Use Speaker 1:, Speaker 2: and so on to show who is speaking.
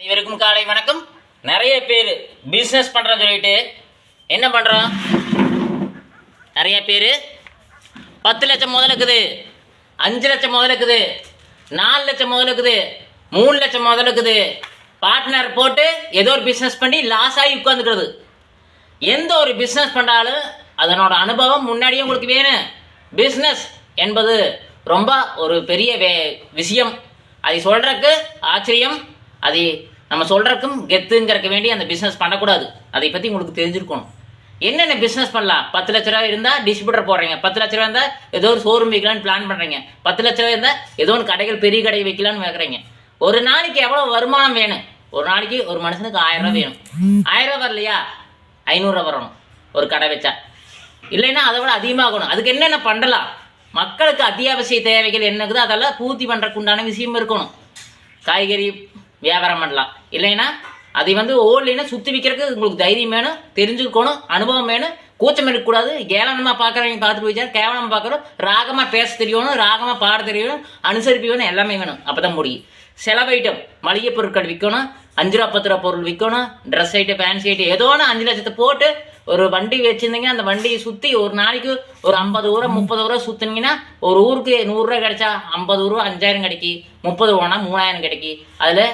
Speaker 1: அனைவருக்கும் காலை வணக்கம். நிறைய பேர் பிஸ்னஸ் பண்ணுறோன்னு சொல்லிட்டு என்ன பண்ணுறோம் நிறைய பேர் பத்து லட்சம் முதலுக்குது அஞ்சு லட்சம் முதலுக்குது நாலு லட்சம் முதலுக்குது மூணு லட்சம் முதலுக்குது. பார்ட்னர் போட்டு ஏதோ ஒரு பிஸ்னஸ் பண்ணி லாஸ் ஆகி உட்காந்துக்கிறது எந்த ஒரு பிஸ்னஸ் பண்ணாலும் அதனோட அனுபவம் முன்னாடியே உங்களுக்கு வேணும். பிஸ்னஸ் என்பது ரொம்ப ஒரு பெரிய வே விஷயம். அதை சொல்கிறக்கு ஆச்சரியம். அதை நம்ம சொல்கிறக்கும் கெத்துங்கிறக்க வேண்டி அந்த பிஸ்னஸ் பண்ணக்கூடாது. அதை பற்றி உங்களுக்கு தெரிஞ்சிருக்கணும். என்னென்ன பிஸ்னஸ் பண்ணலாம்? பத்து லட்ச ரூபா இருந்தால் டிஸ்ட்ரிபியூட்டர் போடுறீங்க. பத்து லட்ச ரூபா இருந்தால் ஏதோ ஒரு ஷோரூம் வைக்கலாம்னு பிளான் பண்ணுறீங்க பத்து லட்ச ரூபா இருந்தால் ஏதோ ஒரு கடைகள் பெரிய கடை வைக்கலாம்னு வைக்கிறீங்க ஒரு நாளைக்கு எவ்வளோ வருமானம் வேணும்? ஒரு நாளைக்கு ஒரு மனுஷனுக்கு ஆயிரம் ரூபா வேணும். ஆயிரம் ரூபா வரலையா? ஐநூறுரூவா வரணும். ஒரு கடை வச்சா. இல்லைன்னா அதை விட அதிகமாகணும். அதுக்கு என்னென்ன பண்ணலாம்? மக்களுக்கு அத்தியாவசிய தேவைகள் என்ன இருக்குதோ அதெல்லாம் பூர்த்தி பண்ணுறக்கு உண்டான விஷயம் இருக்கணும். காய்கறி வியாபாரம் பண்ணலாம். இல்லைன்னா அதை வந்து ஓடலைன்னா சுற்றி விற்கிறதுக்கு உங்களுக்கு தைரியம் வேணும் தெரிஞ்சுக்கணும் அனுபவம் வேணும். கூச்சம் இருக்கக்கூடாது. கேவலமாக பார்க்குறவங்க பார்த்துட்டு போயிச்சா கேவலமாக பார்க்குறோம் ராகமாக பேச தெரியணும் ராகமாக பாட தெரியணும் அனுசரிப்பு வேணும் எல்லாமே வேணும். அப்போ தான் முடியும். செலவு ஐட்டம் மளிகை பொருட்கள் விற்கணும் அஞ்சு ரூபா பத்து ரூபா பொருள் விற்கணும் ட்ரெஸ் ஐட்டம் ஃபேன்சி ஐட்டம் ஏதோ ஒன்று அஞ்சு லட்சத்தை போட்டு ஒரு வண்டி வச்சுருந்தீங்க அந்த வண்டியை சுற்றி ஒரு நாளைக்கு ஒரு ஐம்பது ஊரா முப்பது ஊரா சுற்றுனீங்கன்னா ஒரு ஊருக்கு நூறுரூவா கிடைச்சா ஐம்பது ரூபா அஞ்சாயிரம் கிடைக்கி முப்பது ரூபானா மூணாயிரம் கிடைக்கி. அதில்